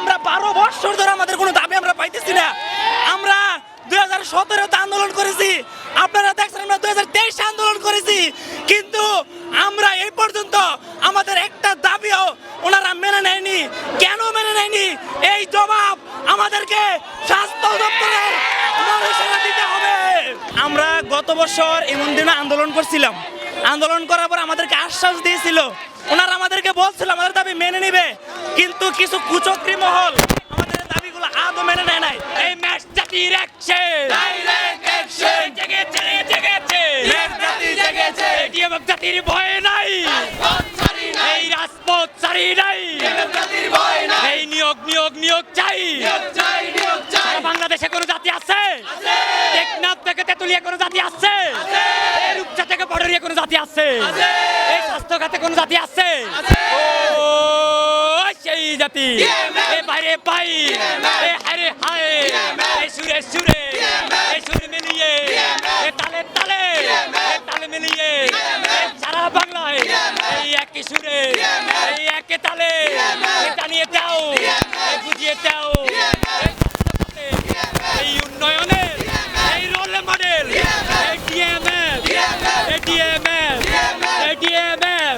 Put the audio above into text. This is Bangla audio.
আমরা বারো বছর ধরে আমাদের কোনো দাবি আমরা পাইতেছি না। আমরা দুই হাজার সতেরোতে আন্দোলন করেছি। আপনারা দেখছেন আমরা দুই হাজার তেইশে আন্দোলন করেছি। কিন্তু আমরা এই পর্যন্ত আমাদের একটা দাবিও ওনারা মেনে নেয়নি। কেন মেনে নেয়নি? এই জবাব আমাদেরকে স্বাস্থ্য দপ্তরের দিতে হবে। আমরা গত বছর এমন দিনে আন্দোলন করছিলাম। আন্দোলন করার পর আমাদেরকে আশ্বাস দিয়েছিল। ওনারা আমাদেরকে বলছিল আমাদের দাবি মেনে নিবে। কিন্তু কিছু কুচক্রি মহল আমাদের দাবিগুলো আদৌ মেনে নেয় নাই। এই ম্যাচ জাতির অ্যাকশন ডাইরেক্ট অ্যাকশন জেগেছে জেগেছে ম্যাচ জাতি জাতির ভয় নাই। এই রাজপথ ছাড়ি নাই। এই নিয়োগ নিয়োগ নিয়োগ চাই। বাংলাদেশে কোনো জাতি আছে? টেকনাফ থেকে তেতুলিয়া কোনো জাতি আছে? এই রূপসা থেকে কোনো জাতি আছে? এই স্বাস্থ্য খাতে কোনো জাতি আছে। জাতি। এ বাইরে পাই। এ হারে হায়। এ সুরে সুরে। এ সুরে মিলিয়ে। এ তালে তালে। এ তালে মিলিয়ে। সারা বাংলায়। এই একই সুরে। এই একই তালে। জানিয়ে দাও বুঝিয়ে দাও।